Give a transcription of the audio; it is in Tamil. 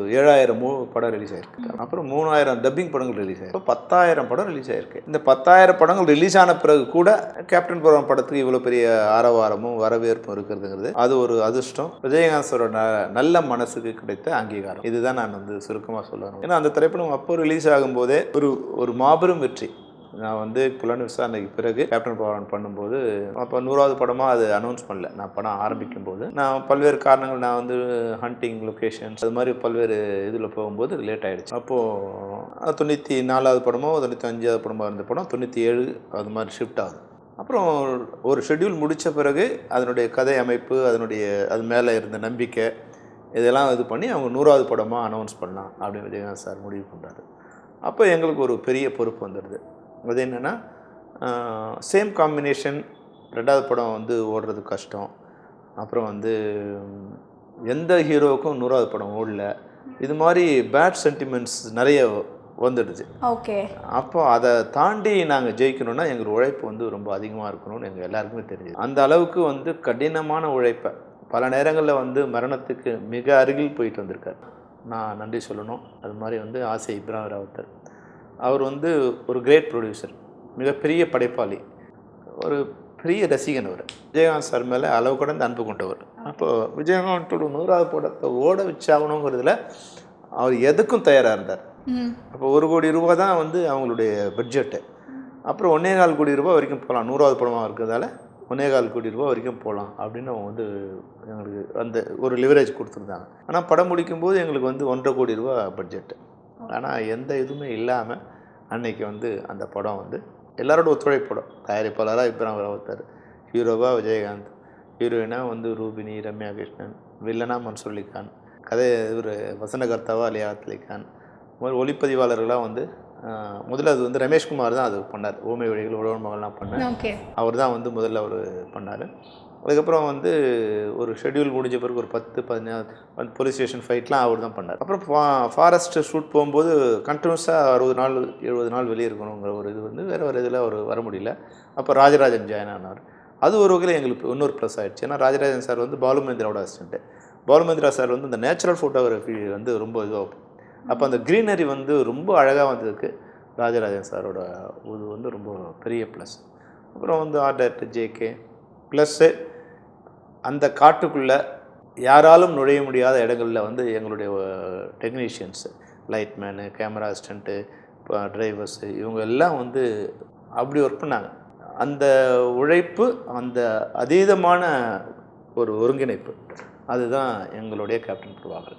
ஏழாயிரம் மூ படம் ரிலீஸ் ஆயிருக்கு. அப்புறம் மூணாயிரம் டப்பிங் படங்கள் ரிலீஸ் ஆயிருக்கு. பத்தாயிரம் படம் ரிலீஸ் ஆயிருக்கு. இந்த பத்தாயிரம் படங்கள் ரிலீஸ் ஆன பிறகு கூட கேப்டன் புரம் படத்துக்கு இவ்வளோ பெரிய ஆரவாரமும் வரவேற்பும் இருக்கிறதுங்கிறது அது ஒரு அதிர்ஷ்டம். விஜயகாந்த் சாரோட ந- நல்ல மனசுக்கு கிடைத்த அங்கீகாரம். இதுதான் நான் வந்து சுருக்கமாக சொல்லணும். ஏன்னா அந்த திரைப்படம் அப்போ ரிலீஸ் ஆகும்போதே ஒரு ஒரு மாபெரும் வெற்றி. நான் வந்து புலன் விசாரணைக்கு பிறகு கேப்டன் பவன் பண்ணும்போது அப்போ நூறாவது படமாக அது அனௌன்ஸ் பண்ணல. நான் படம் ஆரம்பிக்கும் போது நான் பல்வேறு காரணங்கள் நான் வந்து ஹண்டிங் லொக்கேஷன்ஸ் அது மாதிரி பல்வேறு இதில் போகும்போது லேட் ஆயிடுச்சு. அப்போது தொண்ணூற்றி நாலாவது படமோ தொண்ணூற்றி அஞ்சாவது படமாக இருந்த படம் தொண்ணூற்றி ஏழு அது மாதிரி ஷிஃப்ட் ஆகுது. அப்புறம் ஒரு ஷெட்யூல் முடித்த பிறகு அதனுடைய கதை அமைப்பு அதனுடைய அது மேலே இருந்த நம்பிக்கை இதெல்லாம் இது பண்ணி அவங்க நூறாவது படமாக அனௌன்ஸ் பண்ணலாம் அப்படின்னு விஜயகாந்த் சார் முடிவு பண்ணுறாரு அப்போ எங்களுக்கு ஒரு பெரிய பொறுப்பு வந்துடுது. அது என்னென்னா சேம் காம்பினேஷன் ரெண்டாவது படம் வந்து ஓடுறது கஷ்டம். அப்புறம் வந்து எந்த ஹீரோவுக்கும் நூறாவது படம் ஓடல. இது மாதிரி பேட் சென்டிமெண்ட்ஸ் நிறைய வந்துடுச்சு ஓகே. அப்போ அதை தாண்டி நாங்கள் ஜெயிக்கணும்னா எங்கள் உழைப்பு வந்து ரொம்ப அதிகமாக இருக்கணும்னு எங்கள் எல்லாருக்குமே தெரியுது. அந்த அளவுக்கு வந்து கடினமான உழைப்பை பல நேரங்களில் வந்து மரணத்துக்கு மிக அருகில் போயிட்டு வந்திருக்கார். நான் நன்றி சொல்லணும். அது மாதிரி வந்து ஆசை இப்ராஹிம் ராவுத்தர். அவர் வந்து ஒரு கிரேட் ப்ரொடியூசர் மிகப்பெரிய படைப்பாளி. ஒரு பெரிய ரசிகன் அவர். விஜயகாந்த் சார் மேலே அளவு கடந்து அன்பு கொண்டவர். அப்போ விஜயகாந்தோட நூறாவது படத்தை ஓட வச்சாகணுங்கிறதுல அவர் எதுக்கும் தயாராக இருந்தார். அப்போ ஒரு கோடி ரூபா தான் வந்து அவங்களுடைய பட்ஜெட்டு அப்புறம் ஒன்னே கால் கோடி ரூபா வரைக்கும் போகலாம். நூறாவது படமாக இருக்கிறதால ஒன்னே கால் கோடி ரூபா வரைக்கும் போகலாம் அப்படின்னு அவங்க வந்து எங்களுக்கு அந்த ஒரு லிவரேஜ் கொடுத்துருந்தாங்க. ஆனால் படம் முடிக்கும்போது எங்களுக்கு வந்து ஒன்றரை கோடி ரூபா பட்ஜெட்டு ஆனால் எந்த இதுவுமே இல்லாமல் அன்னைக்கு வந்து அந்த படம் வந்து எல்லாரோட ஒத்துழைப்பு தயாரிப்பாளராக இப்ராம் ராவுத்தர் ஹீரோவாக விஜயகாந்த். ஹீரோயினா வந்து ரூபினி ரம்யா கிருஷ்ணன். வில்லனா மன்சூர் கான். கதை இவர் வசனகர்த்தாவாக அலியாத் அத்லிகான் இது மாதிரி ஒளிப்பதிவாளர்களாக வந்து முதல்ல அது வந்து ரமேஷ்குமார் தான் அது பண்ணார். ஓமை வழிகள் உழவன் மகள்லாம் பண்ணார். அவர் தான் வந்து முதல்ல அவர் பண்ணார். அதுக்கப்புறம் வந்து ஒரு ஷெட்யூல் முடிஞ்ச பிறகு ஒரு பத்து பதினாறு போலீஸ் ஸ்டேஷன் ஃபைட்லாம் அவர் தான் பண்ணார். அப்புறம் ஃபா ஃபாரஸ்ட் ஷூட் போகும்போது கண்டினியூஸாக அறுபது நாள் எழுபது நாள் வெளியே இருக்கணுங்கிற ஒரு இது வந்து வேறு வேறு இதில் அவர் வர முடியல. அப்போ ராஜராஜன் ஜாயின் ஆனார். அது ஒரு வகையில் எங்களுக்கு இன்னொரு ப்ளஸ் ஆயிடுச்சு. ஏன்னா ராஜராஜன் சார் வந்து பாலுமேந்திராவோட அசிஸ்டண்ட்டு பாலுமேந்திரா சார் வந்து இந்த நேச்சுரல் ஃபோட்டோகிராஃபி வந்து ரொம்ப இதுவாக அப்போ அந்த க்ரீனரி வந்து ரொம்ப அழகாக வந்ததுக்கு ராஜராஜன் சாரோட இது வந்து ரொம்ப பெரிய ப்ளஸ் அப்புறம் வந்து ஆர்ட் டைரக்டர் ஜேகே ப்ளஸ்ஸு அந்த காட்டுக்குள்ளே யாராலும் நுழைய முடியாத இடங்களில் வந்து எங்களுடைய technicians lightman camera assistant drivers இவங்க எல்லாம் வந்து அப்படி ஒர்க் பண்ணாங்க. அந்த உழைப்பு அந்த அதீதமான ஒரு ஒருங்கிணைப்பு அதுதான் எங்களுடைய கேப்டன் பிரபாகரன்.